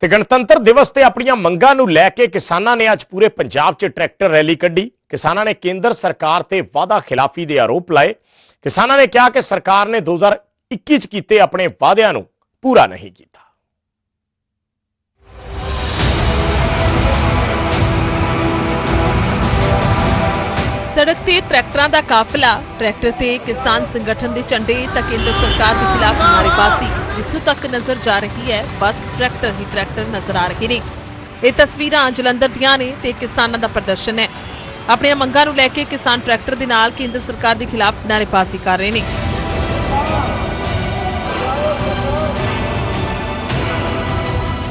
ਤੇ ਗਣਤੰਤਰ ਦਿਵਸ ਤੇ ਆਪਣੀਆਂ ਮੰਗਾਂ ਨੂੰ ਲੈ ਕੇ ਕਿਸਾਨਾਂ ਨੇ ਅੱਜ ਪੂਰੇ ਪੰਜਾਬ 'ਚ ਟਰੈਕਟਰ ਰੈਲੀ ਕੱਢੀ। ਕਿਸਾਨਾਂ ਨੇ ਕੇਂਦਰ ਸਰਕਾਰ ਤੇ ਵਾਅਦਾ ਖਿਲਾਫੀ ਦੇ ਆਰੋਪ ਲਾਏ। ਕਿਸਾਨਾਂ ਨੇ ਕਿਹਾ ਕਿ ਸਰਕਾਰ ਨੇ 2021 'ਚ ਕੀਤੇ ਆਪਣੇ ਵਾਅਦਿਆਂ ਨੂੰ ਪੂਰਾ ਨਹੀਂ ਕੀਤਾ। ਸੜਕ ਤੇ ਟਰੈਕਟਰਾਂ ਦਾ ਕਾਫਲਾ। ਟਰੈਕਟਰ ਤੇ ਕਿਸਾਨ ਸੰਗਠਨ ਦੇ ਝੰਡੇ ਤਾਂ ਕੇਂਦਰ ਸਰਕਾਰ ਦੇ ਖਿਲਾਫ ਨਾਅਰੇਬਾਜ਼ੀ ਜਿੱਥੋਂ ਤੱਕ ਨਜ਼ਰ ਜਾ ਰਹੀ ਹੈ, ਬਸ ਟਰੈਕਟਰ ਹੀ ਟਰੈਕਟਰ ਨਜ਼ਰ ਆ ਰਹੇ ਨੇ। ਇਹ ਤਸਵੀਰਾਂ ਜਲੰਧਰ ਦੀਆਂ ਨੇ ਤੇ ਕਿਸਾਨਾਂ ਦਾ ਪ੍ਰਦਰਸ਼ਨ ਹੈ। ਆਪਣੀਆਂ ਮੰਗਾਂ ਨੂੰ ਲੈ ਕੇ ਕਿਸਾਨ ਟਰੈਕਟਰ ਦੇ ਨਾਲ ਕੇਂਦਰ ਸਰਕਾਰ ਦੇ ਖਿਲਾਫ ਨਾਅਰੇਬਾਜ਼ੀ ਕਰ ਰਹੇ ਨੇ।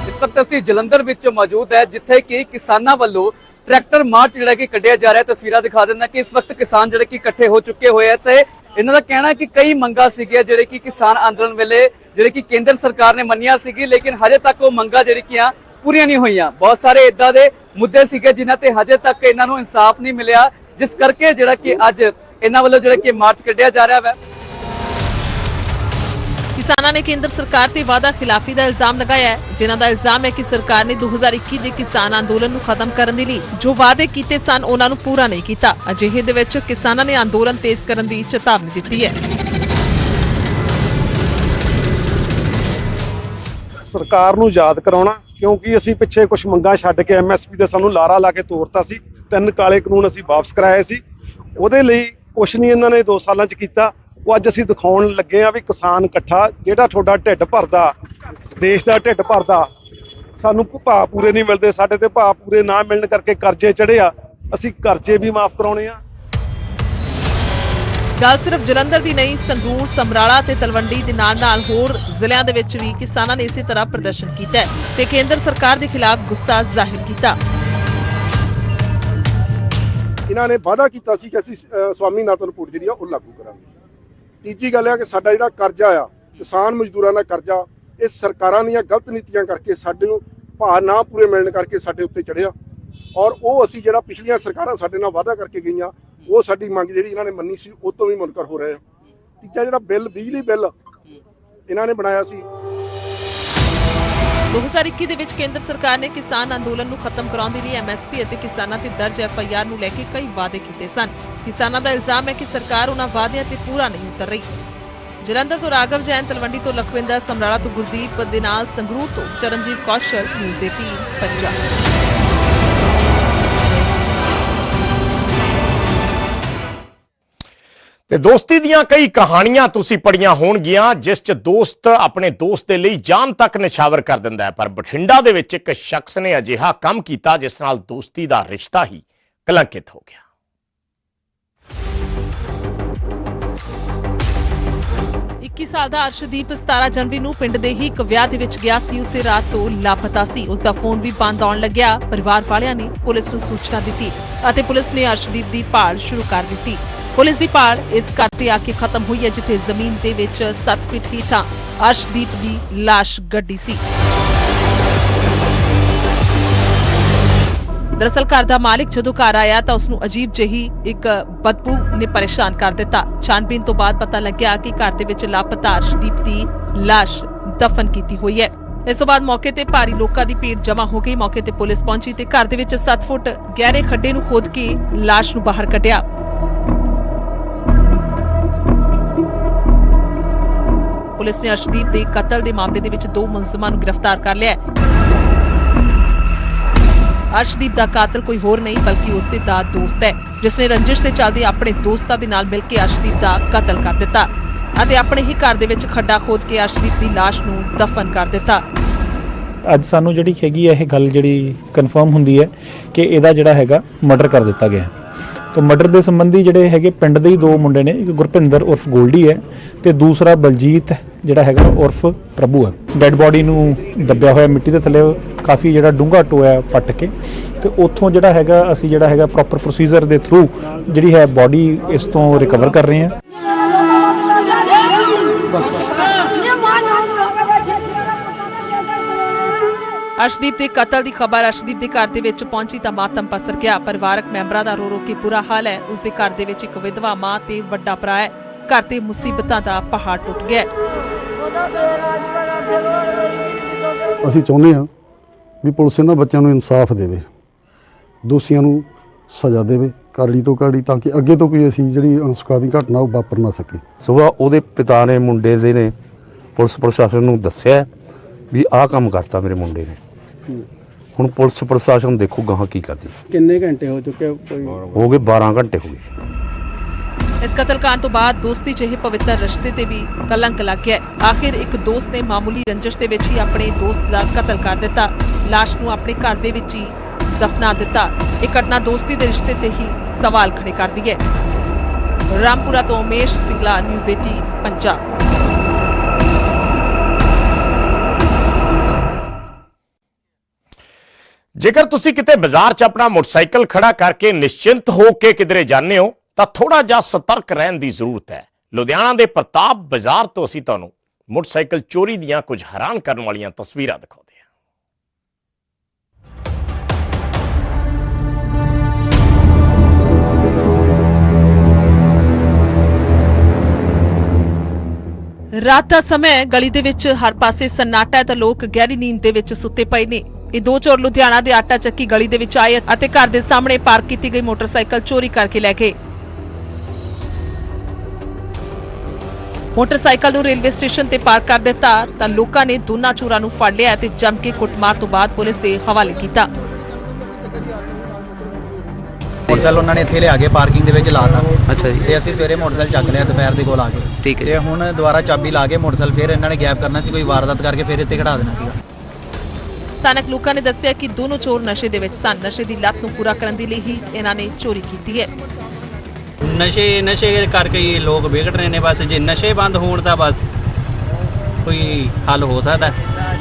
ਇਸ ਅਸੀਂ ਜਲੰਧਰ ਵਿੱਚ ਮੌਜੂਦ ਹੈ, ਜਿੱਥੇ ਕਿ ਕਿਸਾਨਾਂ ਵੱਲੋਂ ਟਰੈਕਟਰ ਮਾਰਚ ਜਿਹੜਾ ਕਿ ਕੱਢਿਆ ਜਾ ਰਿਹਾ, ਤਸਵੀਰਾਂ ਦਿਖਾ ਦਿੰਦਾ ਕਿ ਇਸ ਵਕਤ ਕਿਸਾਨ ਜਿਹੜੇ ਕਿ ਇਕੱਠੇ ਹੋ ਚੁੱਕੇ ਹੋਏ ਆ ਤੇ ਇਹਨਾਂ ਦਾ ਕਹਿਣਾ ਹੈ ਕਿ ਕਈ ਮੰਗਾਂ ਸੀਗੀਆਂ ਜਿਹੜੇ ਕਿ ਕਿਸਾਨ ਅੰਦੋਲਨ ਵੇਲੇ, ਜਿਹੜੇ ਕਿ ਕੇਂਦਰ ਸਰਕਾਰ ਨੇ ਮੰਨੀਆਂ ਸੀਗੀ, ਲੇਕਿਨ ਹਜੇ ਤੱਕ ਉਹ ਮੰਗਾਂ ਜਿਹੜੀ ਕਿ ਆ ਪੂਰੀਆਂ ਨਹੀਂ ਹੋਈਆਂ। ਬਹੁਤ ਸਾਰੇ ਇਦਾਂ ਦੇ ਮੁੱਦੇ ਸੀਗੇ ਜਿਨ੍ਹਾਂ ਤੇ ਹਜੇ ਤੱਕ ਇਹਨਾਂ ਨੂੰ ਇਨਸਾਫ ਨਹੀਂ ਮਿਲਿਆ, ਜਿਸ ਕਰਕੇ ਜਿਹੜਾ ਕਿ ਅੱਜ ਇਹਨਾਂ ਵੱਲੋਂ ਜਿਹੜਾ ਕਿ ਮਾਰਚ ਕੱਢਿਆ ਜਾ ਰਿਹਾ ਹੈ ਕਿਸਾਨਾਂ ਨੇ ਕੇਂਦਰ ਸਰਕਾਰ ਤੇ ਵਾਅਦਾ ਖਿਲਾਫੀ ਦਾ ਇਲਜ਼ਾਮ ਲਗਾਇਆ ਹੈ। ਜਿਨ੍ਹਾਂ ਦਾ ਇਲਜ਼ਾਮ ਹੈ ਕਿ ਸਰਕਾਰ ਨੇ 2021 ਦੇ ਕਿਸਾਨ ਅੰਦੋਲਨ ਨੂੰ ਖਤਮ ਕਰਨ ਦੇ ਲਈ ਜੋ ਵਾਅਦੇ ਕੀਤੇ ਸਨ, ਉਹਨਾਂ ਨੂੰ ਪੂਰਾ ਨਹੀਂ ਕੀਤਾ। ਅਜਿਹੇ ਦੇ ਵਿੱਚ ਕਿਸਾਨਾਂ ਨੇ ਅੰਦੋਲਨ ਤੇਜ਼ ਕਰਨ ਦੀ ਚੇਤਾਵਨੀ ਦਿੱਤੀ ਹੈ। ਸਰਕਾਰ ਨੂੰ ਯਾਦ ਕਰਾਉਣਾ, ਕਿਉਂਕਿ ਅਸੀਂ ਪਿੱਛੇ ਕੁਝ ਮੰਗਾਂ ਛੱਡ ਕੇ ਐਮਐਸਪੀ ਦੇ ਸਾਨੂੰ ਲਾਰਾ ਲਾ ਕੇ ਤੋਰਤਾ ਸੀ। ਤਿੰਨ ਕਾਲੇ ਕਾਨੂੰਨ ਅਸੀਂ ਵਾਪਸ ਕਰਾਏ ਸੀ। ਉਹਦੇ ਲਈ ਕੁਝ ਨਹੀਂ ਇਹਨਾਂ ਨੇ 2 ਸਾਲਾਂ 'ਚ ਕੀਤਾ। ਉਹ ਅੱਜ ਅਸੀਂ ਦਿਖਾਉਣ ਲੱਗੇ ਆ ਵੀ ਕਿਸਾਨ ਇਕੱਠਾ ਜਿਹੜਾ ਤੁਹਾਡਾ ਢਿੱਡ ਭਰਦਾ ਦੇਸ਼ ਦਾ ਢਿੱਡ ਭਰਦਾ ਸਾਨੂੰ ਭਾਅ ਪੂਰੇ ਨਹੀਂ ਮਿਲਦੇ ਸਾਡੇ ਤੇ ਭਾਅ ਪੂਰੇ ਨਾ ਮਿਲਣ ਕਰਕੇ ਕਰਜ਼ੇ ਚੜ੍ਹੇ ਆ ਅਸੀਂ ਕਰਜ਼ੇ ਵੀ ਮਾਫ ਕਰਾਉਣੇ ਆ। ਗੱਲ ਸਿਰਫ ਜਲੰਧਰ ਦੀ ਨਹੀਂ ਸੰਗਰੂਰ ਸਮਰਾਲਾ ਤੇ ਤਲਵੰਡੀ ਦੇ ਨਾਲ-ਨਾਲ ਹੋਰ ਜ਼ਿਲ੍ਹਿਆਂ ਦੇ ਵਿੱਚ ਵੀ ਕਿਸਾਨਾਂ ਨੇ ਇਸੇ ਤਰ੍ਹਾਂ ਪ੍ਰਦਰਸ਼ਨ ਕੀਤਾ ਹੈ ਤੇ ਕੇਂਦਰ ਸਰਕਾਰ ਦੇ ਖਿਲਾਫ ਗੁੱਸਾ ਜ਼ਾਹਿਰ ਕੀਤਾ। ਇਹਨਾਂ ਨੇ ਵਾਅਦਾ ਕੀਤਾ ਸੀ ਕਿ ਅਸੀਂ ਅਹ, ਸਵਾਮੀਨਾਥਨ ਰਿਪੋਰਟ ਜਿਹੜੀ ਆ ਉਹ ਲਾਗੂ ਕਰਾਂਗੇ। ਤੀਜੀ ਗੱਲ ਇਹ ਕਿ ਸਾਡਾ ਜਿਹੜਾ ਕਰਜ਼ਾ ਆ, ਕਿਸਾਨ ਮਜ਼ਦੂਰਾਂ ਦਾ ਕਰਜ਼ਾ, ਇਹ ਸਰਕਾਰਾਂ ਦੀਆਂ ਗਲਤ ਨੀਤੀਆਂ ਕਰਕੇ ਸਾਡੇ ਨੂੰ ਭਾਅ ਨਾ ਪੂਰੇ ਮਿਲਣ ਕਰਕੇ ਸਾਡੇ ਉੱਤੇ ਚੜਿਆ ਔਰ ਉਹ ਅਸੀਂ ਜਿਹੜਾ ਪਿਛਲੀਆਂ ਸਰਕਾਰਾਂ ਸਾਡੇ ਨਾਲ ਵਾਅਦਾ ਕਰਕੇ ਗਈਆਂ, ਉਹ ਸਾਡੀ ਮੰਗ ਜਿਹੜੀ ਇਹਨਾਂ ਨੇ ਮੰਨੀ ਸੀ, ਉਹ ਤੋਂ ਵੀ ਮੁਨਕਰ ਹੋ ਰਹੇ ਆ। ਤੀਜਾ ਜਿਹੜਾ ਬਿੱਲ, ਬਿਜਲੀ ਬਿੱਲ, ਇਹਨਾਂ ਨੇ ਬਣਾਇਆ ਸੀ 2021 ਦੇ ਵਿੱਚ ਕੇਂਦਰ ਸਰਕਾਰ ਨੇ ਕਿਸਾਨ ਅੰਦੋਲਨ ਨੂੰ ਖਤਮ ਕਰਾਉਣ ਦੇ ਲਈ ਐਮਐਸਪੀ ਅਤੇ ਕਿਸਾਨਾਂ ਤੇ ਦਰਜ ਐਫਆਈਆਰ ਨੂੰ ਲੈ ਕੇ ਕਈ ਵਾਅਦੇ ਕੀਤੇ ਸਨ। ਕਿਸਾਨਾਂ ਦਾ ਇਲਜ਼ਾਮ ਹੈ ਕਿ ਸਰਕਾਰ ਉਹਨਾਂ ਵਾਅਦਿਆਂ ਤੇ ਪੂਰਾ ਨਹੀਂ ਉਤਰ ਰਹੀ। ਜਲੰਧਰ ਤੋਂ ਰਾਘਵ ਜੈਨ, ਤਲਵੰਡੀ ਤੋਂ ਲਖਵਿੰਦਰ, ਸਮਰਾਲਾ ਤੋਂ ਗੁਰਦੀਪ ਦੇ ਨਾਲ ਸੰਗਰੂਰ ਤੋਂ ਚਰਨਜੀਤ ਕੌਸ਼ਲ, ਨਿਊਜ਼ 18 ਪੰਜਾਬ। ਤੇ ਦੋਸਤੀ ਦੀਆਂ ਕਈ ਕਹਾਣੀਆਂ ਤੁਸੀਂ ਪੜੀਆਂ ਹੋਣਗੀਆਂ, ਜਿਸ 'ਚ ਦੋਸਤ ਆਪਣੇ ਦੋਸਤ ਦੇ ਲਈ ਜਾਨ ਤੱਕ ਨਿਛਾਵਰ ਕਰ ਦਿੰਦਾ ਹੈ। ਪਰ ਬਠਿੰਡਾ ਦੇ ਵਿੱਚ ਇੱਕ ਸ਼ਖਸ ਨੇ ਅਜਿਹਾ ਕੰਮ ਕੀਤਾ, ਜਿਸ ਨਾਲ ਦੋਸਤੀ ਦਾ ਰਿਸ਼ਤਾ ਹੀ ਕਲੰਕਿਤ ਹੋ ਗਿਆ। 21 ਸਾਲ ਦਾ ਅਰਸ਼ਦੀਪ 17 ਜਨਵਰੀ ਨੂੰ ਪਿੰਡ ਦੇ ਹੀ ਇੱਕ ਵਿਆਹ ਦੇ ਵਿੱਚ ਗਿਆ ਸੀ। ਉਸੇ ਰਾਤ ਤੋਂ ਲਾਪਤਾ ਸੀ। ਉਸ ਦਾ ਫੋਨ ਵੀ ਬੰਦ ਆਉਣ ਲੱਗਿਆ। ਪਰਿਵਾਰ ਵਾਲਿਆਂ ਨੇ ਪੁਲਿਸ ਨੂੰ ਸੂਚਨਾ ਦਿੱਤੀ ਅਤੇ ਪੁਲਿਸ ਨੇ ਅਰਸ਼ਦੀਪ ਦੀ ਭਾਲ ਸ਼ੁਰੂ ਕਰ ਦਿੱਤੀ। ਪੁਲਿਸ ਦੀ ਭਾਲ ਇਸ ਘਰ ਤੇ ਆ ਕੇ ਖਤਮ ਹੋਈ ਹੈ, ਜਿੱਥੇ ਜ਼ਮੀਨ ਦੇ ਵਿੱਚ 7 ਫੁੱਟ ਹੇਠਾਂ ਅਰਸ਼ਦੀਪ ਦੀ ਲਾਸ਼ ਗੱਡੀ ਸੀ। ਦਰਅਸਲ ਘਰ ਦਾ ਮਾਲਿਕ ਜਦੋਂ ਘਰ ਆਇਆ ਤਾਂ ਉਸ ਨੂੰ ਅਜੀਬ ਜਿਹੀ ਇੱਕ ਬਦਬੂ ਨੇ ਪਰੇਸ਼ਾਨ ਕਰ ਦਿੱਤਾ। ਛਾਨਬੀਨ ਤੋਂ ਬਾਅਦ ਪਤਾ ਲੱਗਿਆ ਕਿ ਘਰ ਦੇ ਵਿੱਚ ਲਾਪਤਾ ਅਰਸ਼ਦੀਪ ਦੀ ਲਾਸ਼ ਦਫਨ ਕੀਤੀ ਹੋਈ ਹੈ। ਇਸ ਤੋਂ ਬਾਅਦ ਮੌਕੇ ਤੇ ਭਾਰੀ ਲੋਕਾਂ ਦੀ ਭੀੜ ਜਮ੍ਹਾਂ ਹੋ ਗਈ। ਮੌਕੇ ਤੇ ਪੁਲਿਸ ਪਹੁੰਚੀ ਤੇ ਘਰ ਦੇ ਵਿੱਚ 7 ਫੁੱਟ ਗਹਿਰੇ ਖੱਡੇ ਨੂੰ ਖੋਦ ਕੇ ਲਾਸ਼ ਨੂੰ ਬਾਹਰ ਕੱਢਿਆ। ਪੁਲਿਸ ਨੇ ਅਰਸ਼ਦੀਪ ਦੇ ਕਤਲ ਦੇ ਮਾਮਲੇ ਦੇ ਵਿੱਚ ਦੋ ਮੁਲਜ਼ਮਾਂ ਨੂੰ ਗ੍ਰਿਫਤਾਰ ਕਰ ਲਿਆ ਹੈ ਅਰਸ਼ਦੀਪ ਦਾ ਕਾਤਲ ਕੋਈ ਹੋਰ ਨਹੀਂ, ਬਲਕਿ ਉਸੇ ਦਾ ਦੋਸਤ ਹੈ, ਜਿਸ ਨੇ ਰੰਜਿਸ਼ ਦੇ ਚੱਲਦੇ ਆਪਣੇ ਦੋਸਤਾਂ ਦੇ ਨਾਲ ਮਿਲ ਕੇ ਅਰਸ਼ਦੀਪ ਦਾ ਕਤਲ ਕਰ ਦਿੱਤਾ ਅਤੇ ਆਪਣੇ ਹੀ ਘਰ ਦੇ ਵਿੱਚ ਖੱਡਾ ਖੋਦ ਕੇ ਅਰਸ਼ਦੀਪ ਦੀ ਲਾਸ਼ ਨੂੰ ਦਫਨ ਕਰ ਦਿੱਤਾ ਅੱਜ ਸਾਨੂੰ ਜਿਹੜੀ ਹੈਗੀ ਹੈ ਇਹ ਗੱਲ ਜਿਹੜੀ ਕਨਫਰਮ ਹੁੰਦੀ ਹੈ ਕਿ ਇਹਦਾ ਜਿਹੜਾ ਹੈਗਾ ਮਰਡਰ ਕਰ ਦਿੱਤਾ ਗਿਆ ਹੈ। ਮਰਡਰ ਦੇ ਸੰਬੰਧੀ ਜਿਹੜੇ ਹੈਗੇ ਪਿੰਡ ਦੇ ਹੀ ਦੋ ਮੁੰਡੇ ਨੇ, ਇੱਕ ਗੁਰਪਿੰਦਰ ਉਰਫ ਗੋਲਡੀ ਹੈ ਤੇ ਦੂਸਰਾ ਬਲਜੀਤ ਜਿਹੜਾ ਹੈਗਾ ਉਰਫ ਪ੍ਰਭੂ ਹੈ। ਡੈੱਡ ਬੋਡੀ ਨੂੰ ਦੱਬਿਆ ਹੋਇਆ ਮਿੱਟੀ ਦੇ ਥੱਲੇ, ਕਾਫੀ ਜਿਹੜਾ ਡੂੰਘਾ ਟੋਇਆ ਪੱਟ ਕੇ। ਤੇ ਉੱਥੋਂ ਜਿਹੜਾ ਹੈਗਾ, ਅਸੀਂ ਜਿਹੜਾ ਹੈਗਾ ਪ੍ਰੋਪਰ ਪ੍ਰੋਸੀਜਰ ਦੇ ਥਰੂ ਜਿਹੜੀ ਹੈ ਬੋਡੀ ਇਸ ਤੋਂ ਰਿਕਵਰ ਕਰ ਰਹੇ ਹਾਂ। ਅਰਸ਼ਦੀਪ ਦੇ ਕਤਲ ਦੀ ਖਬਰ ਅਰਸ਼ਦੀਪ ਦੇ ਘਰ ਦੇ ਵਿੱਚ ਪਹੁੰਚੀ ਤਾਂ ਮਾਤਮ ਪਸਰ ਗਿਆ। ਪਰਿਵਾਰਕ ਮੈਂਬਰਾਂ ਦਾ ਰੋ ਰੋ ਕੇ ਬੁਰਾ ਹਾਲ ਹੈ। ਉਸ ਦੇ ਘਰ ਦੇ ਵਿੱਚ ਇੱਕ ਵਿਧਵਾ ਮਾਂ ਤੇ ਵੱਡਾ ਭਰਾ ਹੈ। ਘਰ ਤੇ ਮੁਸੀਬਤਾਂ ਦਾ ਪਹਾੜ ਟੁੱਟ ਗਿਆ। ਅਸੀਂ ਚਾਹੁੰਦੇ ਹਾਂ ਵੀ ਪੁਲਿਸ ਇਹਨਾਂ ਬੱਚਿਆਂ ਨੂੰ ਇਨਸਾਫ ਦੇਵੇ ਦੋਸ਼ੀਆਂ ਨੂੰ ਸਜ਼ਾ ਦੇਵੇ ਕਾਰਲੀ ਤੋਂ ਕਾਰਲੀ ਤਾਂ ਕਿ ਅੱਗੇ ਤੋਂ ਕੋਈ ਅਸੀਂ ਜਿਹੜੀ ਅਨਸੁਖਾਵੀ ਘਟਨਾ ਉਹ ਵਾਪਰ ਨਾ ਸਕੇ। ਸੁਬਾਹ ਉਹਦੇ ਪਿਤਾ ਨੇ ਮੁੰਡੇ ਦੇ ਨੇ ਪੁਲਿਸ ਪ੍ਰਸ਼ਾਸਨ ਨੂੰ ਦੱਸਿਆ ਵੀ ਆਹ ਕੰਮ ਕਰਤਾ ਮੇਰੇ ਮੁੰਡੇ ਨੇ। ਹੁਣ ਪੁਲਿਸ ਪ੍ਰਸ਼ਾਸਨ ਦੇਖੋ ਗਾਹਾਂ ਕੀ ਕਰਦੀ। ਕਿੰਨੇ ਘੰਟੇ ਹੋ ਚੁੱਕੇ ਕੋਈ ਹੋ ਗਏ 12 ਘੰਟੇ ਹੋ ਗਏ। ਇਸ ਕਤਲकांड ਤੋਂ ਬਾਅਦ ਦੋਸਤੀ ਜਿਹੇ ਪਵਿੱਤਰ ਰਿਸ਼ਤੇ ਤੇ ਵੀ ਕਲੰਕ ਲੱਗ ਗਿਆ ਆਖਿਰ ਇੱਕ ਦੋਸਤ ਨੇ ਮਾਮੂਲੀ ਰੰਜਿਸ਼ ਦੇ ਵਿੱਚ ਹੀ ਆਪਣੇ ਦੋਸਤ ਦਾ ਕਤਲ ਕਰ ਦਿੱਤਾ। ਲਾਸ਼ ਨੂੰ ਆਪਣੇ ਘਰ ਦੇ ਵਿੱਚ ਹੀ ਦਫਨਾ ਦਿੱਤਾ। ਇਹ ਘਟਨਾ ਦੋਸਤੀ ਦੇ ਰਿਸ਼ਤੇ ਤੇ ਹੀ ਸਵਾਲ ਖੜੇ ਕਰਦੀ ਹੈ। ਰਾਮਪੁਰਾ ਤੋਂ ਉਮੇਸ਼ ਸਿੰਗਲਾ, ਨਿਊਜ਼ 18 ਪੰਜਾਬ। ਜੇਕਰ ਤੁਸੀਂ ਕਿਤੇ ਬਾਜ਼ਾਰ 'ਚ ਆਪਣਾ ਮੋਟਰਸਾਈਕਲ ਖੜਾ ਕਰਕੇ ਨਿਸ਼ਚਿੰਤ ਹੋ ਕੇ ਕਿਧਰੇ ਜਾਂਦੇ ਹੋ ਤਾਂ ਥੋੜਾ ਜਿਹਾ ਸਤਰਕ ਰਹਿਣ ਦੀ ਜ਼ਰੂਰਤ ਹੈ। ਲੁਧਿਆਣਾ ਦੇ ਪ੍ਰਤਾਪ ਬਾਜ਼ਾਰ ਤੋਂ ਅਸੀਂ ਤੁਹਾਨੂੰ ਮੋਟਰਸਾਈਕਲ ਚੋਰੀ ਦੀਆਂ ਕੁਝ ਹੈਰਾਨ ਕਰਨ ਵਾਲੀਆਂ ਤਸਵੀਰਾਂ ਦਿਖਾਉਂਦੇ ਹਾਂ। ਰਾਤ ਦਾ ਸਮਾਂ ਗਲੀ ਦੇ ਵਿੱਚ ਹਰ ਪਾਸੇ ਸਨਾਟਾ ਹੈ ਤਾਂ ਲੋਕ ਗਹਿਰੀ ਨੀਂਦ ਦੇ ਵਿੱਚ ਸੁੱਤੇ ਪਏ ਨੇ। ਇਹ ਦੋ ਚੋਰ ਲੁਧਿਆਣਾ ਦੇ ਆਟਾ ਚੱਕੀ ਗਲੀ ਦੇ ਵਿੱਚ ਆਏ ਅਤੇ ਘਰ ਦੇ ਸਾਹਮਣੇ ਪਾਰਕ ਕੀਤੀ ਗਈ ਮੋਟਰਸਾਈਕਲ ਚੋਰੀ ਕਰਕੇ ਲੈ ਗਏ। ਮੋਟਰਸਾਈਕਲ ਨੂੰ ਰੇਲਵੇ ਸਟੇਸ਼ਨ ਤੇ ਪਾਰਕ ਕਰ ਦਿੱਤਾ ਤਾਂ ਲੋਕਾਂ ਨੇ ਦੋਨਾਂ ਚੋਰਾਂ ਨੂੰ ਫੜ ਲਿਆ ਤੇ ਜੰਮ ਕੇ ਕੁੱਟਮਾਰ ਤੋਂ ਬਾਅਦ ਪੁਲਿਸ ਦੇ ਹਵਾਲੇ ਕੀਤਾ। ਮੋਟਰਸਾਈਕਲ ਉਹਨਾਂ ਨੇ ਇੱਥੇ ਲਿਆ ਕੇ ਪਾਰਕਿੰਗ ਦੇ ਵਿੱਚ ਲਾਤਾ। ਅੱਛਾ ਜੀ। ਤੇ ਅਸੀਂ ਸਵੇਰੇ ਮੋਟਰਸਾਈਕਲ ਚੱਕ ਲਿਆ ਦੁਪਹਿਰ ਦੇ ਕੋਲ ਆ ਕੇ। ਠੀਕ ਹੈ ਤੇ ਹੁਣ ਦੁਬਾਰਾ ਚਾਬੀ ਲਾ ਕੇ ਮੋਟਰਸਾਈਕਲ ਫਿਰ ਇਹਨਾਂ ਨੇ ਗੈਪ ਕਰਨਾ ਸੀ ਕੋਈ ਵਾਰਦਾਤ ਕਰਕੇ ਫਿਰ ਇੱਥੇ ਖੜਾ ਦੇਣਾ ਸੀਗਾ। ਸਥਾਨਕ ਲੋਕਾਂ ਨੇ ਦੱਸਿਆ ਕਿ ਦੋਨੋਂ ਚੋਰ ਨਸ਼ੇ ਦੇ ਵਿੱਚ ਸਨ। ਨਸ਼ੇ ਦੀ ਲੱਤ ਨੂੰ ਪੂਰਾ ਕਰਨ ਦੇ ਲਈ ਹੀ ਇਹਨਾਂ ਨੇ ਚੋਰੀ ਕੀਤੀ ਹੈ। ਨਸ਼ੇ ਨਸ਼ੇ ਕਰਕੇ ਹੀ ਲੋਕ ਵਿਗੜ ਰਹੇ ਨੇ ਬਸ। ਜੇ ਨਸ਼ੇ ਬੰਦ ਹੋਣ ਤਾਂ ਬਸ ਕੋਈ ਹੱਲ ਹੋ ਸਕਦਾ।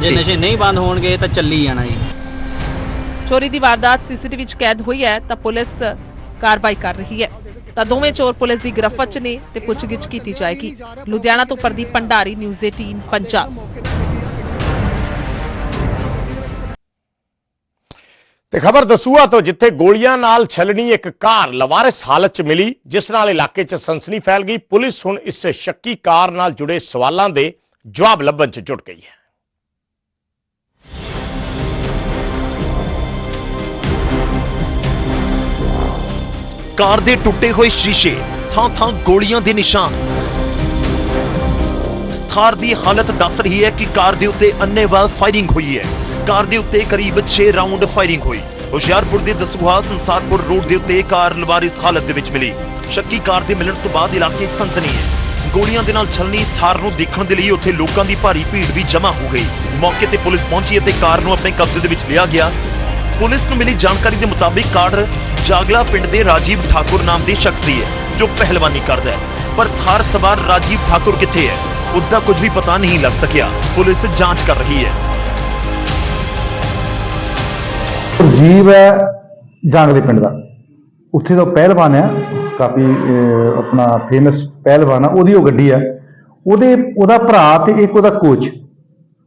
ਜੇ ਨਸ਼ੇ ਨਹੀਂ ਬੰਦ ਹੋਣਗੇ ਤਾਂ ਚੱਲੀ ਜਾਣਾ ਜੀ। ਚੋਰੀ ਦੀ ਵਾਰਦਾਤ ਸੀਸੀਟੀਵੀ ਵਿੱਚ ਕੈਦ ਹੋਈ ਹੈ ਤਾਂ ਪੁਲਿਸ ਕਾਰਵਾਈ ਕਰ ਰਹੀ ਹੈ। ਤਾਂ ਦੋਵੇਂ ਚੋਰ ਪੁਲਿਸ ਦੀ ਗ੍ਰਿਫਤ 'ਚ ਨੇ ਤੇ ਪੁੱਛਗਿੱਛ ਕੀਤੀ ਜਾਏਗੀ। ਲੁਧਿਆਣਾ ਤੋਂ ਪ੍ਰਦੀਪ ਭੰਡਾਰੀ ਨਿਊਜ਼ 18 ਪੰਜਾਬ। ਤੇ ਖਬਰ ਦਸੂਆ ਤੋਂ ਜਿੱਥੇ ਗੋਲੀਆਂ ਨਾਲ ਛਲਣੀ ਇੱਕ ਕਾਰ ਲਵਾਰਿਸ ਹਾਲਤ 'ਚ ਮਿਲੀ, ਜਿਸ ਨਾਲ ਇਲਾਕੇ 'ਚ ਸਨਸਨੀ ਫੈਲ ਗਈ, ਪੁਲਿਸ ਹੁਣ ਇਸ ਸ਼ੱਕੀ ਕਾਰ ਨਾਲ ਜੁੜੇ ਸਵਾਲਾਂ ਦੇ ਜਵਾਬ ਲੱਭਣ 'ਚ ਜੁਟ ਗਈ ਹੈ। ਕਾਰ ਦੇ ਟੁੱਟੇ ਹੋਏ ਸ਼ੀਸ਼ੇ ਥਾਂ ਥਾਂ ਗੋਲੀਆਂ ਦੇ ਨਿਸ਼ਾਨ। ਥਾਰ ਦੀ ਹਾਲਤ ਦੱਸ ਰਹੀ ਹੈ ਕਿ ਕਾਰ ਦੇ ਉੱਤੇ ਅੰਨੇਵਾਲ ਫਾਇਰਿੰਗ ਹੋਈ ਹੈ। ਕਾਰ ਦੇ ਉੱਤੇ ਕਰੀਬ 6 ਰਾਉਂਡ ਫਾਇਰਿੰਗ ਹੋਈ। ਹੁਸ਼ਿਆਰਪੁਰ ਦੇ ਦਸੂਹਾ ਸੰਸਾਰਪੁਰ ਰੋਡ ਦੇ ਉੱਤੇ ਕਾਰ ਲਵਾਰਿਸ ਹਾਲਤ ਦੇ ਵਿੱਚ ਮਿਲੀ। ਸ਼ੱਕੀ ਕਾਰ ਦੇ ਮਿਲਣ ਤੋਂ ਬਾਅਦ ਇਲਾਕੇ 'ਚ ਸਨਸਨੀ ਹੈ। ਗੋਲੀਆਂ ਦੇ ਨਾਲ ਛਲਣੀ ਥਾਰ ਨੂੰ ਦੇਖਣ ਦੇ ਲਈ ਉੱਥੇ ਲੋਕਾਂ ਦੀ ਭਾਰੀ ਭੀੜ ਵੀ ਜਮ੍ਹਾਂ ਹੋ ਗਈ। ਮੌਕੇ ਤੇ ਪੁਲਿਸ ਪਹੁੰਚੀ ਅਤੇ ਕਾਰ ਨੂੰ ਆਪਣੇ ਕਬਜ਼ੇ ਦੇ ਵਿੱਚ ਲਿਆ ਗਿਆ। ਪੁਲਿਸ ਨੂੰ ਮਿਲੀ ਜਾਣਕਾਰੀ ਦੇ ਮੁਤਾਬਿਕ ਕਾਰ ਜਾਗਲਾ ਪਿੰਡ ਦੇ ਰਾਜੀਵ ਠਾਕੁਰ ਨਾਮ ਦੇ ਸ਼ਖਸ ਦੀ ਹੈ, ਜੋ ਪਹਿਲਵਾਨੀ ਕਰਦਾ ਹੈ। ਪਰ ਥਾਰ ਸਵਾਰ ਰਾਜੀਵ ਠਾਕੁਰ ਕਿੱਥੇ ਹੈ ਉਸ ਦਾ ਕੁਝ ਵੀ ਪਤਾ ਨਹੀਂ ਲੱਗ ਸਕਿਆ। ਪੁਲਿਸ ਜਾਂਚ ਕਰ ਰਹੀ ਹੈ। ਜੀਵ ਹੈ ਜਾਂਗਲੇ ਪਿੰਡ ਦਾ। ਉੱਥੇ ਦਾ ਪਹਿਲਵਾਨ ਹੈ, ਕਾਫੀ ਆਪਣਾ ਫੇਮਸ ਪਹਿਲਵਾਨ ਆ, ਉਹਦੀ ਉਹ ਗੱਡੀ ਆ ਉਹਦੇ, ਉਹਦਾ ਭਰਾ ਤੇ ਇੱਕ ਉਹਦਾ ਕੋਚ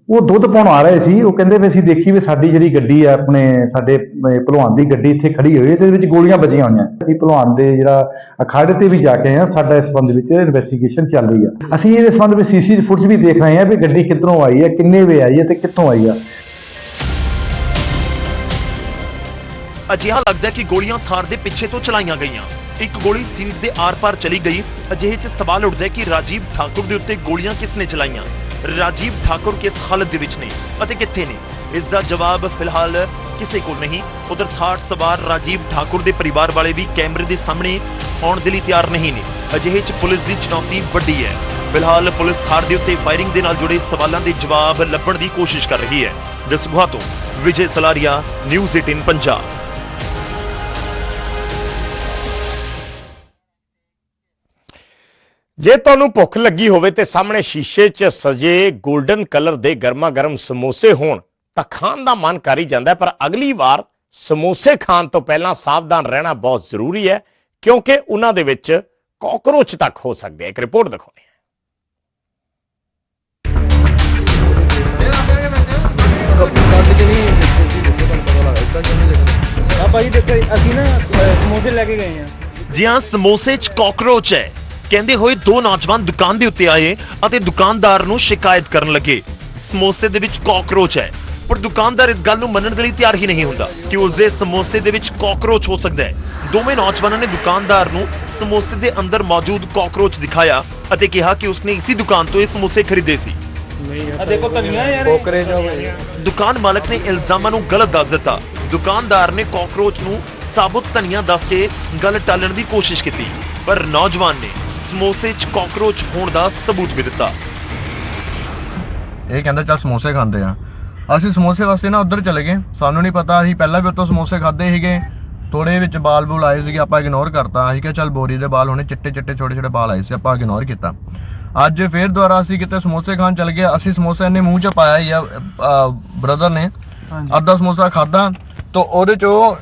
ਉਹ ਦੁੱਧ ਪਾਉਣ ਆ ਰਹੇ ਸੀ, ਉਹ ਕਹਿੰਦੇ ਵੀ ਅਸੀਂ ਦੇਖੀ ਵੀ ਸਾਡੀ ਜਿਹੜੀ ਗੱਡੀ ਆ ਆਪਣੇ, ਸਾਡੇ ਭਲਵਾਨ ਦੀ ਗੱਡੀ ਇੱਥੇ ਖੜੀ ਹੋਈ ਹੈ, ਤੇ ਇਹਦੇ ਵਿੱਚ ਗੋਲੀਆਂ ਵੱਜੀਆਂ ਹੋਈਆਂ। ਅਸੀਂ ਭਲਵਾਨ ਦੇ ਜਿਹੜਾ ਅਖਾੜੇ ਤੇ ਵੀ ਜਾ ਕੇ ਆ ਸਾਡਾ ਇਸ ਸੰਬੰਧ ਵਿੱਚ ਇਨਵੈਸਟੀਗੇਸ਼ਨ ਚੱਲ ਰਹੀ ਆ ਅਸੀਂ ਇਹਦੇ ਸੰਬੰਧ ਵਿੱਚ ਸੀਸੀ ਫੁਟੇਜ ਵੀ ਦੇਖ ਰਹੇ ਹਾਂ ਵੀ ਗੱਡੀ ਕਿੱਧਰੋਂ ਆਈ ਹੈ, ਕਿੰਨੇ ਵੇ ਆਈ ਹੈ ਤੇ ਕਿੱਥੋਂ ਆਈ ਆ ਅਜਿਹਾ ਲੱਗਦਾ ਕਿ ਗੋਲੀਆਂ ਥਾਰ ਦੇ ਪਿੱਛੇ ਤੋਂ ਚਲਾਈਆਂ ਗਈਆਂ। ਇੱਕ ਗੋਲੀ ਸੀਟ ਦੇ ਆਰ-ਪਾਰ ਚਲੀ ਗਈ। ਅਜਿਹੇ 'ਚ ਸਵਾਲ ਉੱਠਦਾ ਹੈ ਕਿ ਰਾਜੀਵ ਠਾਕੁਰ ਦੇ ਉੱਤੇ ਗੋਲੀਆਂ ਕਿਸ ਨੇ ਚਲਾਈਆਂ? ਰਾਜੀਵ ਠਾਕੁਰ ਕਿਸ ਹਾਲਤ ਦੇ ਵਿੱਚ ਨੇ ਅਤੇ ਕਿੱਥੇ ਨੇ? ਇਸ ਦਾ ਜਵਾਬ ਫਿਲਹਾਲ ਕਿਸੇ ਕੋਲ ਨਹੀਂ। ਉਧਰ ਥਾਰ ਸਵਾਰ ਰਾਜੀਵ ਠਾਕੁਰ ਦੇ ਪਰਿਵਾਰ ਵਾਲੇ ਵੀ ਕੈਮਰੇ ਦੇ ਸਾਹਮਣੇ ਆਉਣ ਦੇ ਲਈ ਤਿਆਰ ਨਹੀਂ ਨੇ। ਅਜਿਹੇ 'ਚ ਪੁਲਿਸ ਦੀ ਚੁਣੌਤੀ ਵੱਡੀ ਹੈ। ਫਿਲਹਾਲ ਪੁਲਿਸ ਥਾਰ ਦੇ ਉੱਤੇ ਫਾਇਰਿੰਗ ਦੇ ਨਾਲ ਜੁੜੇ ਸਵਾਲਾਂ ਦੇ ਜਵਾਬ ਲੱਭਣ ਦੀ ਕੋਸ਼ਿਸ਼ ਕਰ ਰਹੀ ਹੈ। ਦਸੂਹਾ ਤੋਂ ਵਿਜੇ ਸਲਾਰੀਆ, ਨਿਊਜ਼ 18 ਪੰਜਾਬ। ਜੇ ਤੁਹਾਨੂੰ ਭੁੱਖ ਲੱਗੀ ਹੋਵੇ ਤੇ ਸਾਹਮਣੇ ਸ਼ੀਸ਼ੇ 'ਚ ਸਜੇ 골ਡਨ ਕਲਰ ਦੇ ਗਰਮਾ ਗਰਮ ਸਮੋਸੇ ਹੋਣ ਤਾਂ ਖਾਣ ਦਾ ਮਨ ਕਰ ਹੀ ਜਾਂਦਾ ਪਰ ਅਗਲੀ ਵਾਰ ਸਮੋਸੇ ਖਾਣ ਤੋਂ ਪਹਿਲਾਂ ਸਾਵਧਾਨ ਰਹਿਣਾ ਬਹੁਤ ਜ਼ਰੂਰੀ ਹੈ ਕਿਉਂਕਿ ਉਹਨਾਂ ਦੇ ਵਿੱਚ ਕਾਕਰੋਚ ਤੱਕ ਹੋ ਸਕਦੇ ਆ ਇੱਕ ਰਿਪੋਰਟ ਦਿਖਾਉਂਦੇ ਹਾਂ। ਆ ਭਾਈ ਦੇਖੋ ਅਸੀਂ ਨਾ ਸਮੋਸੇ ਲੈ ਕੇ ਗਏ ਆ ਜੀ ਹਾਂ ਸਮੋਸੇ 'ਚ ਕਾਕਰੋਚ ਹੈ। ਕਹਿੰਦੇ ਹੋਏ ਦੋ ਨੌਜਵਾਨ ਦੁਕਾਨ ਦੇ ਉੱਤੇ ਆਏ ਅਤੇ ਦੁਕਾਨਦਾਰ ਨੂੰ ਸ਼ਿਕਾਇਤ ਕਰਨ ਲੱਗੇ। ਸਮੋਸੇ ਦੇ ਵਿੱਚ ਕਾਕਰੋਚ ਹੈ। ਪਰ ਦੁਕਾਨਦਾਰ ਇਸ ਗੱਲ ਨੂੰ ਮੰਨਣ ਦੇ ਲਈ ਤਿਆਰ ਹੀ ਨਹੀਂ ਹੁੰਦਾ ਕਿ ਉਸ ਦੇ ਸਮੋਸੇ ਦੇ ਵਿੱਚ ਕਾਕਰੋਚ ਹੋ ਸਕਦਾ ਹੈ। ਦੋਵੇਂ ਨੌਜਵਾਨਾਂ ਨੇ ਦੁਕਾਨਦਾਰ ਨੂੰ ਸਮੋਸੇ ਦੇ ਅੰਦਰ ਮੌਜੂਦ ਕਾਕਰੋਚ ਦਿਖਾਇਆ ਅਤੇ ਕਿਹਾ ਕਿ ਉਸਨੇ ਇਸੇ ਦੁਕਾਨ ਤੋਂ ਇਹ ਸਮੋਸੇ ਖਰੀਦੇ ਸੀ। ਦੁਕਾਨ ਮਾਲਕ ਨੇ ਇਲਜ਼ਾਮਾਂ ਨੂੰ ਗਲਤ ਦੱਸ ਦਿੱਤਾ। ਦੁਕਾਨਦਾਰ ਨੇ ਕਾਕਰੋਚ ਨੂੰ ਸਾਬੁਤ ਧਨੀਆ ਦੱਸ ਕੇ ਗੱਲ ਟਾਲਣ ਦੀ ਕੋਸ਼ਿਸ਼ ਕੀਤੀ ਪਰ ਨੌਜਵਾਨ ਨੇ ਸਮੋਸੇ 'ਚ ਕਾਕਰੋਚ ਹੋਣ ਦਾ ਸਬੂਤ ਵੀ ਦਿੱਤਾ। ਇਹ ਕਹਿੰਦਾ ਚੱਲ ਸਮੋਸੇ ਖਾਂਦੇ ਆ। ਅਸੀਂ ਸਮੋਸੇ ਵਾਸਤੇ ਨਾ ਉੱਧਰ ਚਲੇ ਗਏ। ਸਾਨੂੰ ਨਹੀਂ ਪਤਾ ਅਸੀਂ ਪਹਿਲਾਂ ਵੀ ਉੱਥੋਂ ਸਮੋਸੇ ਖਾਦੇ ਸੀਗੇ। ਥੋੜੇ ਵਿੱਚ ਬਾਲ ਬੂਲ ਆਏ ਸੀਗੇ ਆਪਾਂ ਇਗਨੋਰ ਕਰਤਾ। ਅਸੀਂ ਕਿਹਾ ਚੱਲ ਬੋਰੀ ਦੇ ਬਾਲ ਹੋਣੇ ਚਿੱਟੇ ਚਿੱਟੇ ਛੋਟੇ ਛੋਟੇ ਬਾਲ ਆਏ ਸੀ ਆਪਾਂ ਇਗਨੋਰ ਕੀਤਾ। ਅੱਜ ਫੇਰ ਦੁਬਾਰਾ ਅਸੀਂ ਕਿਤੇ ਸਮੋਸੇ ਖਾਣ ਚਲ ਗਏ। ਅਸੀਂ ਸਮੋਸਾ ਇਹਨੇ ਮੂੰਹ ਚ ਪਾਇਆ ਹੀ ਆ ਬ੍ਰਦਰ ਨੇ। ਅੱਧਾ ਸਮੋਸਾ ਖਾਦਾ ਤਾਂ ਉਹਦੇ ਚੋਂ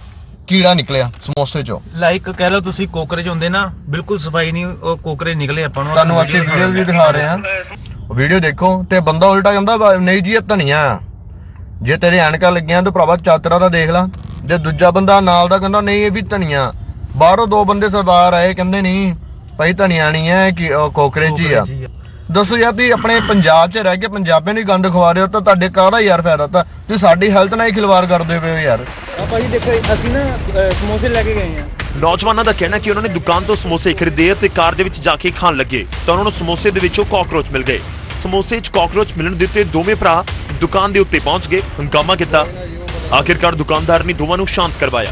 ਕੀੜਾ ਨਿਕਲਿਆ ਸਮੋਸੇ ਚੋਂ। ਲਾਈਕ ਕਹਿ ਲਓ ਤੁਸੀਂ ਕੋਕਰੇਜ ਹੁੰਦੇ ਨਾ ਬਿਲਕੁਲ ਸਫ਼ਾਈ ਨਹੀਂ ਉਹ ਕੋਕਰੇਜ ਨਿਕਲੇ ਆਪਾਂ ਨੂੰ ਤੁਹਾਨੂੰ ਅਸੀਂ ਵੀਡੀਓ ਵੀ ਦਿਖਾ ਰਹੇ ਹਾਂ। ਵੀਡੀਓ ਦੇਖੋ ਤੇ ਬੰਦਾ ਉਲਟਾ ਕਹਿੰਦਾ ਨਹੀਂ ਜੀ ਇਹ ਧਨੀਆ। ਜੇ ਤੇਰੇ ਐਨਕਾਂ ਲੱਗੀਆਂ ਤਾਂ ਭਰਾਵਾ ਚਾਤਰਾ ਦਾ ਦੇਖ ਲਾ। ਜੇ ਦੂਜਾ ਬੰਦਾ ਨਾਲ ਦਾ ਕਹਿੰਦਾ ਨਹੀਂ ਇਹ ਵੀ ਧਨੀਆ ਬਾਹਰੋਂ ਦੋ ਬੰਦੇ ਸਰਦਾਰ ਆਏ ਕਹਿੰਦੇ ਨਹੀਂ ਭਾਈ ਧਨੀਆ ਨਹੀਂ ਹੈ ਕਿ ਉਹ ਕੋਕਰੇਚ ਹੀ ਆ। ਦੱਸੋ ਯਾਰ ਤੁਸੀਂ ਆਪਣੇ ਪੰਜਾਬ 'ਚ ਰਹਿ ਕੇ ਪੰਜਾਬੀਆਂ ਨੂੰ ਹੀ ਗੰਦ ਖਵਾ ਰਹੇ ਹੋ ਤਾਂ ਤੁਹਾਡੇ ਕਾਹਦਾ ਯਾਰ ਫਾਇਦਾ ਤਾਂ ਤੁਸੀਂ ਸਾਡੀ ਹੈਲਥ ਨਾਲ ਹੀ ਖਿਲਵਾੜ ਕਰਦੇ ਪਏ ਹੋ ਯਾਰ। ਭਾਜੀ ਦੇਖੋ ਅਸੀਂ ਨਾ ਸਮੋਸੇ ਲੈ ਕੇ ਗਏ ਆ ਨੌਜਵਾਨਾਂ ਦਾ ਕਹਿਣਾ ਕਿ ਉਹਨਾਂ ਨੇ ਦੁਕਾਨ ਤੋਂ ਸਮੋਸੇ ਖਰੀਦੇ ਅਤੇ ਕਾਰ ਦੇ ਵਿੱਚ ਜਾ ਕੇ ਖਾਣ ਲੱਗੇ ਤਾਂ ਉਹਨਾਂ ਨੂੰ ਸਮੋਸੇ ਦੇ ਵਿੱਚੋਂ ਕਾਕਰੋਚ ਮਿਲ ਗਏ। ਸਮੋਸੇ 'ਚ ਕਾਕਰੋਚ ਮਿਲਣ ਦੇ ਉੱਤੇ ਦੋਵੇਂ ਭਰਾ ਦੁਕਾਨ ਦੇ ਉੱਤੇ ਪਹੁੰਚ ਗਏ ਹੰਗਾਮਾ ਕੀਤਾ। ਆਖਿਰਕਾਰ ਦੁਕਾਨਦਾਰ ਨੇ ਦੋਵਾਂ ਨੂੰ ਸ਼ਾਂਤ ਕਰਵਾਇਆ।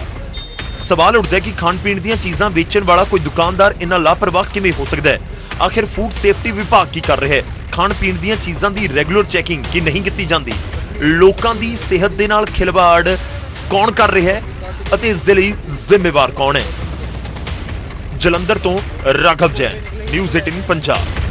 ਸਵਾਲ ਉੱਠਦਾ ਹੈ ਕਿ ਖਾਣ ਪੀਣ ਦੀਆਂ ਚੀਜ਼ਾਂ ਵੇਚਣ ਵਾਲਾ ਕੋਈ ਦੁਕਾਨਦਾਰ ਇੰਨਾ ਲਾਪਰਵਾਹ ਕਿਵੇਂ ਹੋ ਸਕਦਾ ਹੈ? ਆਖਿਰ ਫੂਡ ਸੇਫਟੀ ਵਿਭਾਗ ਕੀ ਕਰ ਰਿਹਾ ਹੈ? ਖਾਣ ਪੀਣ ਦੀਆਂ ਚੀਜ਼ਾਂ ਦੀ ਰੈਗੂਲਰ ਚੈਕਿੰਗ ਕੀ ਨਹੀਂ ਕੀਤੀ ਜਾਂਦੀ? ਲੋਕਾਂ ਦੀ ਸਿਹਤ ਦੇ ਨਾਲ ਖਿਲਵਾੜ ਕੌਣ ਕਰ ਰਿਹਾ ਹੈ? ਅਤੇ ਇਸ ਦੇ ਲਈ ਜ਼ਿੰਮੇਵਾਰ ਕੌਣ ਹੈ? ਜਲੰਧਰ ਤੋਂ ਰਾਘਵ ਜੈਨ ਨਿਊਜ਼ 18 ਪੰਜਾਬ।